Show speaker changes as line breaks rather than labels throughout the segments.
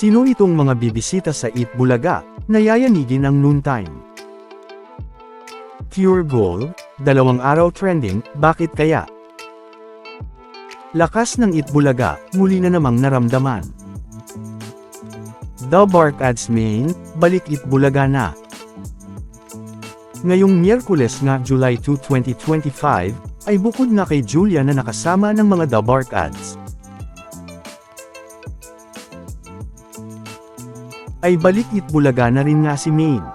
Sino itong mga bibisita sa Eat Bulaga, na yayanigin ang noontime? Pure Gold, dalawang araw trending, bakit kaya? Lakas ng Eat Bulaga, muli na namang naramdaman. The Bark Ads Main, balik Eat Bulaga na. Ngayong Miyerkules nga July 2, 2025, ay bukod na kay Julia na nakasama ng mga The Bark Ads. Ay balik Itbulaga na rin nga si Maine.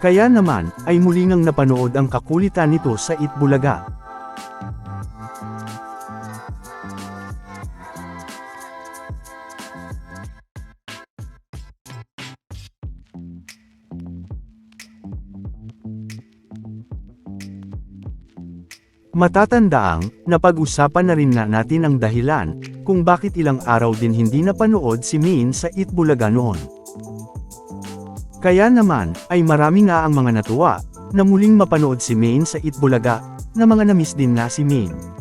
Kaya naman, ay muli ngang napanood ang kakulitan nito sa Itbulaga. Matatandaang, napag-usapan na rin nga natin ang dahilan, kung bakit ilang araw din hindi napanood si Min sa Itbulaga noon. Kaya naman, ay marami nga ang mga natuwa, na muling mapanood si Min sa Itbulaga, na mga namiss din nga si Min.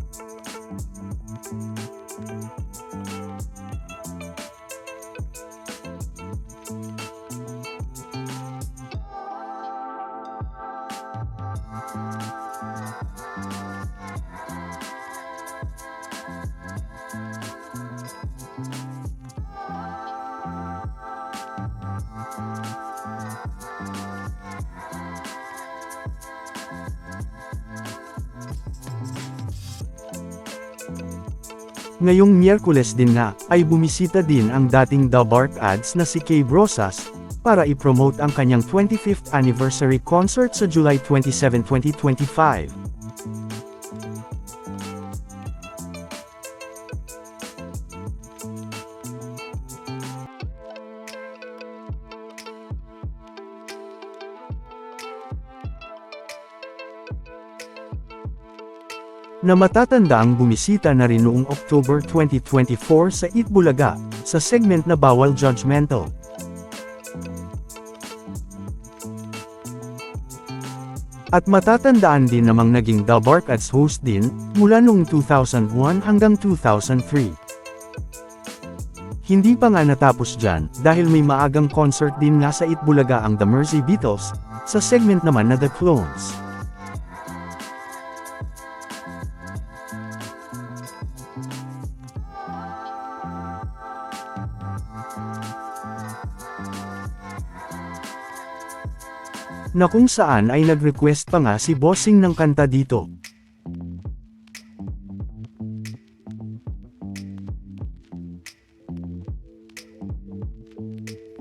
Ngayong Miyerkules din nga, ay bumisita din ang dating The Bark Ads na si Kay Brosas, para i-promote ang kanyang 25th anniversary concert sa July 27, 2025. Na matatanda ang bumisita na rin noong October 2024 sa Itbulaga, sa segment na Bawal Judgmental. At matatandaan din namang naging The Bark as host din, mula noong 2001 hanggang 2003. Hindi pa nga natapos dyan, dahil may maagang concert din nga sa Itbulaga ang The Mersey Beatles, sa segment naman na The Clones. Na kung saan ay nag-request pa nga si Bossing ng kanta dito.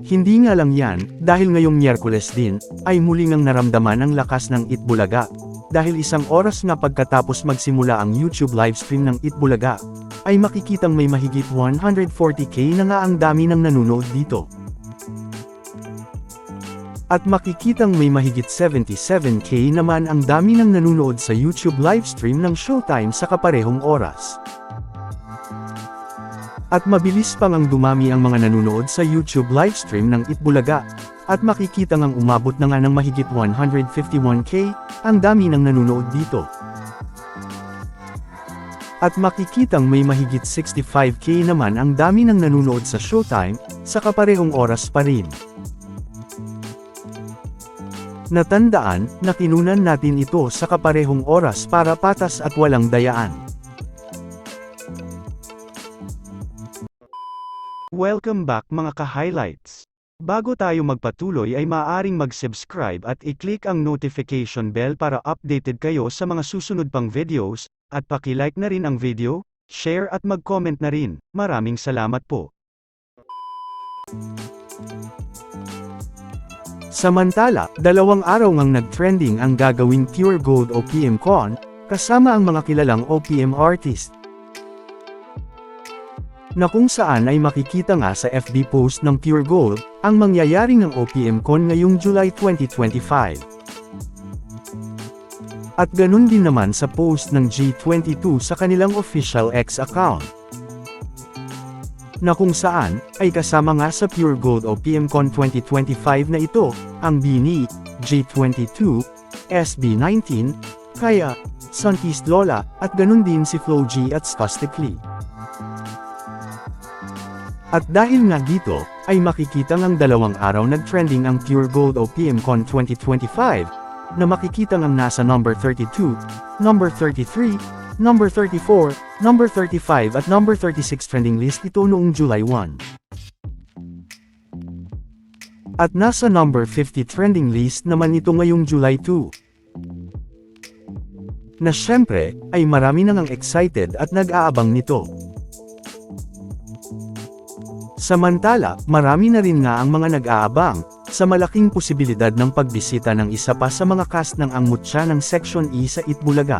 Hindi nga lang yan, dahil ngayong Miyerkules din, ay muli ngang naramdaman ang lakas ng Itbulaga. Dahil isang oras nga pagkatapos magsimula ang YouTube livestream ng Itbulaga, ay makikitang may mahigit 140k na nga ang dami ng nanonood dito. At makikitang may mahigit 77k naman ang dami ng nanonood sa YouTube livestream ng Showtime sa kaparehong oras. At mabilis pang ang dumami ang mga nanonood sa YouTube livestream ng Itbulaga, at makikita ngang umabot na nga ng mahigit 151k, ang dami ng nanonood dito. At makikitang may mahigit 65k naman ang dami ng nanonood sa Showtime, sa kaparehong oras pa rin. Natandaan, na kinunan natin ito sa kaparehong oras para patas at walang dayaan. Welcome back mga ka-highlights. Bago tayo magpatuloy ay maaaring mag-subscribe at i-click ang notification bell para updated kayo sa mga susunod pang videos, at paki-like na rin ang video, share at mag-comment na rin. Maraming salamat po. Samantala, dalawang araw ngang nag-trending ang gagawing Pure Gold OPM Con, kasama ang mga kilalang OPM artist. Na kung saan ay makikita nga sa FB post ng Pure Gold, ang mangyayari ng OPM Con ngayong July 2025. At ganun din naman sa post ng G22 sa kanilang official X account na kung saan, ay kasama nga sa Pure Gold o PMCon 2025 na ito, ang Bini, J22, SB19, kaya, Sunkissed Lola, at ganun din si Flo G at Spastically. At dahil nga dito, ay makikita ang dalawang araw nag-trending ang Pure Gold o PMCon 2025, na makikita ang nasa number 32, number 33, number 34, number 35 at number 36 trending list ito noong July 1. At nasa number 50 trending list naman ito ngayong July 2. Na syempre, ay marami nang ang excited at nag-aabang nito. Samantala, marami na rin nga ang mga nag-aabang, sa malaking posibilidad ng pagbisita ng isa pa sa mga cast ng Ang Mutya ng Section E sa Itbulaga.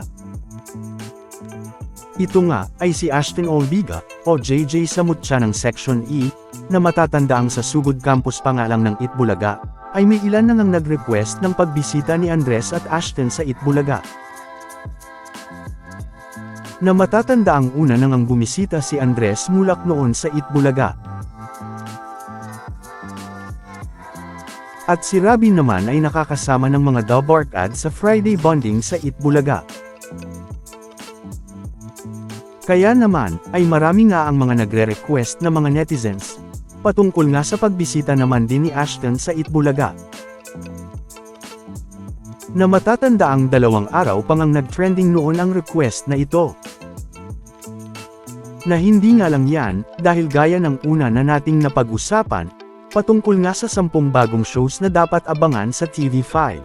Ito nga, ay si Ashton Olbiga, o JJ sa Mutya ng Section E, na matatandaang sa Sugod Campus pa nga lang ng Itbulaga, ay may ilan na nang nag-request ng pagbisita ni Andres at Ashton sa Itbulaga. Na matatanda ang una nang ang bumisita si Andres mulak noon sa Itbulaga. At si Robin naman ay nakakasama ng mga Dalbark ads sa Friday bonding sa Itbulaga. Kaya naman, ay marami nga ang mga nagre-request na mga netizens, patungkol nga sa pagbisita naman din ni Ashton sa Itbulaga. Na matatanda ang dalawang araw pang ang nag-trending noon ang request na ito. Na hindi nga lang yan, dahil gaya ng una na nating napag-usapan, patungkol nga sa sampung bagong shows na dapat abangan sa TV5.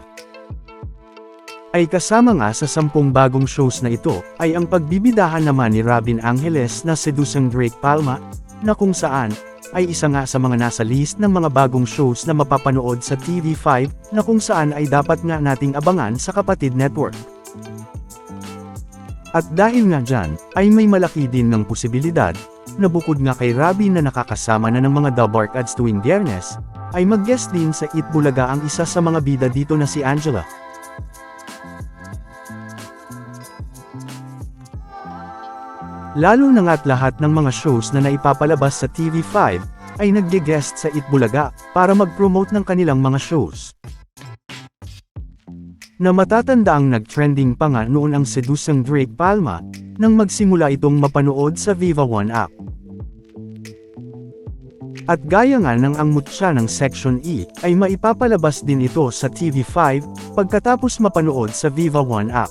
Ay kasama nga sa sampung bagong shows na ito, ay ang pagbibidahan naman ni Robin Angeles na Sedusang Drake Palma, na kung saan, ay isa nga sa mga nasa list ng mga bagong shows na mapapanood sa TV5, na kung saan ay dapat nga nating abangan sa Kapatid Network. At dahil nga dyan, ay may malaki din ng posibilidad, na bukod nga kay Robin na nakakasama na ng mga Dalbark ads tuwing biyernes, ay mag-guest din sa Itbulaga ang isa sa mga bida dito na si Angela. Lalo na nga't lahat ng mga shows na naipapalabas sa TV5, ay nagge-guest sa Itbulaga, para mag-promote ng kanilang mga shows. Na matatanda ang nag-trending pa nga noon ang sedusang Drake Palma, nang magsimula itong mapanood sa Viva One app. At gaya nga ng ang mutya ng Section E, ay maipapalabas din ito sa TV5, pagkatapos mapanood sa Viva One app.